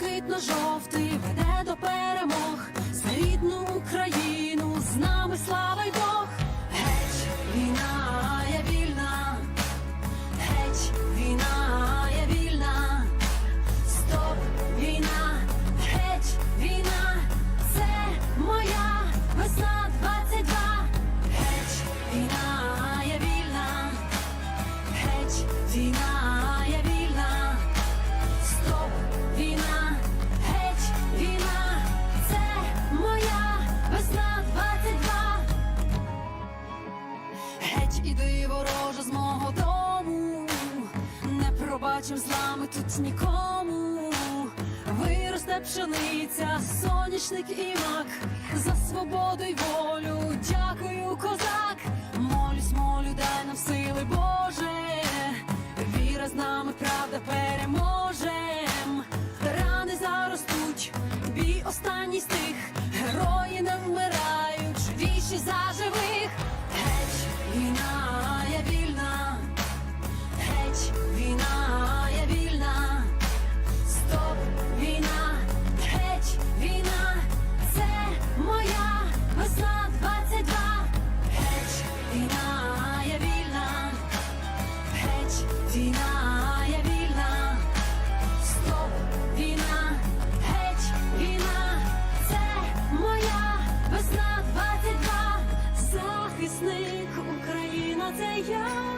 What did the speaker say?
блакитно жовтий веде до перемог. Чим з вами тут нікому. Виросте пшениця, сонячник і мак за свободу й волю. Дякую, козак. 呀。